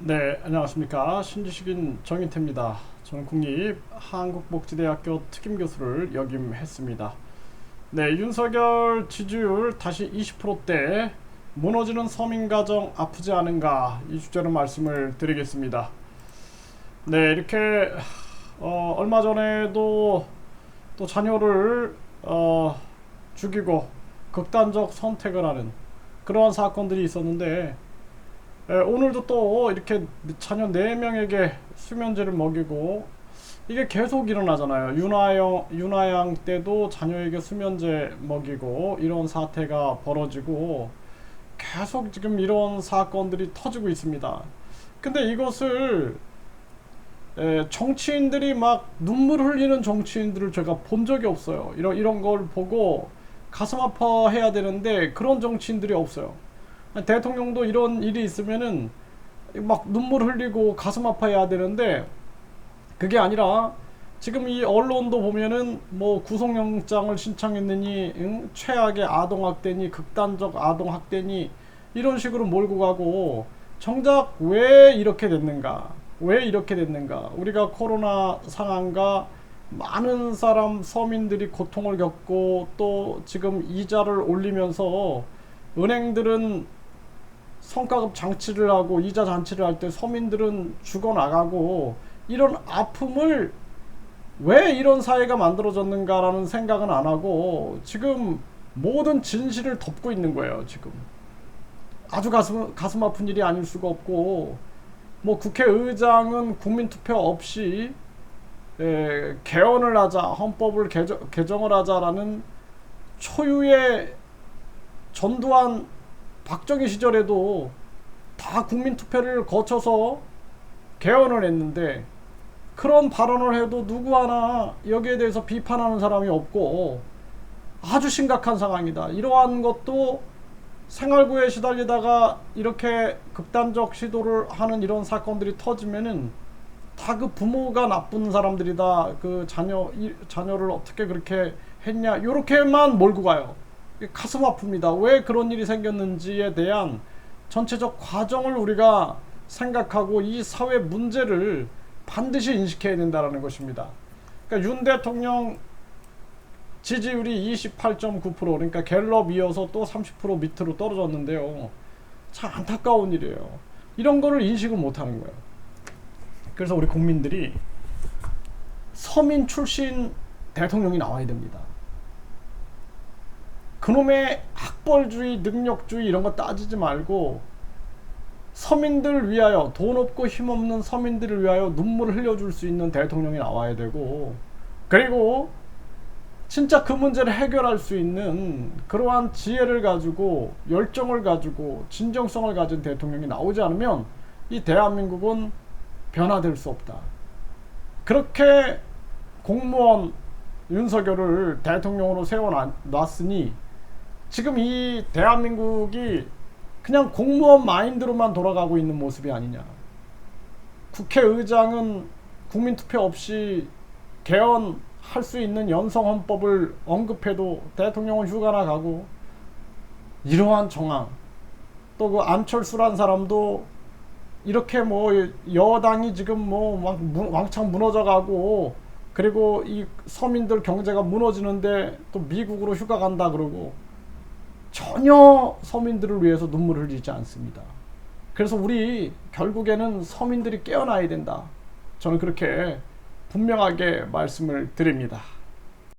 네, 안녕하십니까. 신지식인 정인태입니다. 저는 국립 한국복지대학교 특임교수를 역임했습니다. 네, 윤석열 지지율 다시 20%대 무너지는 서민가정 아프지 않은가 이 주제로 말씀을 드리겠습니다. 네, 이렇게 어, 얼마 전에도 또 자녀를 어, 죽이고 극단적 선택을 하는 그러한 사건들이 있었는데 에, 오늘도 또 이렇게 자녀 4명에게 수면제를 먹이고 이게 계속 일어나잖아요. 윤아영, 윤아양 때도 자녀에게 수면제 먹이고 이런 사태가 벌어지고 계속 지금 이런 사건들이 터지고 있습니다. 근데 이것을 에, 정치인들이 막 눈물 흘리는 정치인들을 제가 본 적이 없어요. 이런 이런 걸 보고 가슴 아파해야 되는데 그런 정치인들이 없어요. 대통령도 이런 일이 있으면은 막 눈물 흘리고 가슴 아파해야 되는데 그게 아니라 지금 이 언론도 보면은 뭐 구속영장을 신청했느니 응? 최악의 아동학대니 극단적 아동학대니 이런 식으로 몰고 가고 정작 왜 이렇게 됐는가 왜 이렇게 됐는가 우리가 코로나 상황과 많은 사람 서민들이 고통을 겪고 또 지금 이자를 올리면서 은행들은 성과급 장치를 하고 이자 잔치를 할 때 서민들은 죽어나가고 이런 아픔을 왜 이런 사회가 만들어졌는가라는 생각은 안 하고 지금 모든 진실을 덮고 있는 거예요 지금. 아주 가슴 가슴 아픈 일이 아닐 수가 없고 뭐 국회의장은 국민투표 없이 에, 개헌을 하자 헌법을 개정, 개정을 하자라는 초유의 전두환 박정희 시절에도 다 국민 투표를 거쳐서 개헌을 했는데 그런 발언을 해도 누구 하나 여기에 대해서 비판하는 사람이 없고 아주 심각한 상황이다. 이러한 것도 생활고에 시달리다가 이렇게 극단적 시도를 하는 이런 사건들이 터지면은 다 그 부모가 나쁜 사람들이다. 그 자녀 이, 자녀를 어떻게 그렇게 했냐. 요렇게만 몰고 가요. 가슴 아픕니다. 왜 그런 일이 생겼는지에 대한 전체적 과정을 우리가 생각하고 이 사회 문제를 반드시 인식해야 된다는 것입니다. 그러니까 윤 대통령 지지율이 28.9% 그러니까 갤럽 이어서 또 30% 밑으로 떨어졌는데요. 참 안타까운 일이에요. 이런 거를 인식을 못 하는 거예요. 그래서 우리 국민들이 서민 출신 대통령이 나와야 됩니다. 그놈의 학벌주의, 능력주의 이런 거 따지지 말고 서민들을 위하여 돈 없고 힘 없는 서민들을 위하여 눈물을 흘려줄 수 있는 대통령이 나와야 되고 그리고 진짜 그 문제를 해결할 수 있는 그러한 지혜를 가지고 열정을 가지고 진정성을 가진 대통령이 나오지 않으면 이 대한민국은 변화될 수 없다. 그렇게 공무원 윤석열을 대통령으로 세워놨으니 지금 이 대한민국이 그냥 공무원 마인드로만 돌아가고 있는 모습이 아니냐. 국회의장은 국민투표 없이 개헌할 수 있는 연성헌법을 언급해도 대통령은 휴가나 가고 이러한 정황 또 그 안철수란 사람도 이렇게 뭐 여당이 지금 뭐 왕창 무너져 가고 그리고 이 서민들 경제가 무너지는데 또 미국으로 휴가 간다 그러고 전혀 서민들을 위해서 눈물을 흘리지 않습니다. 그래서 우리 결국에는 서민들이 깨어나야 된다. 저는 그렇게 분명하게 말씀을 드립니다.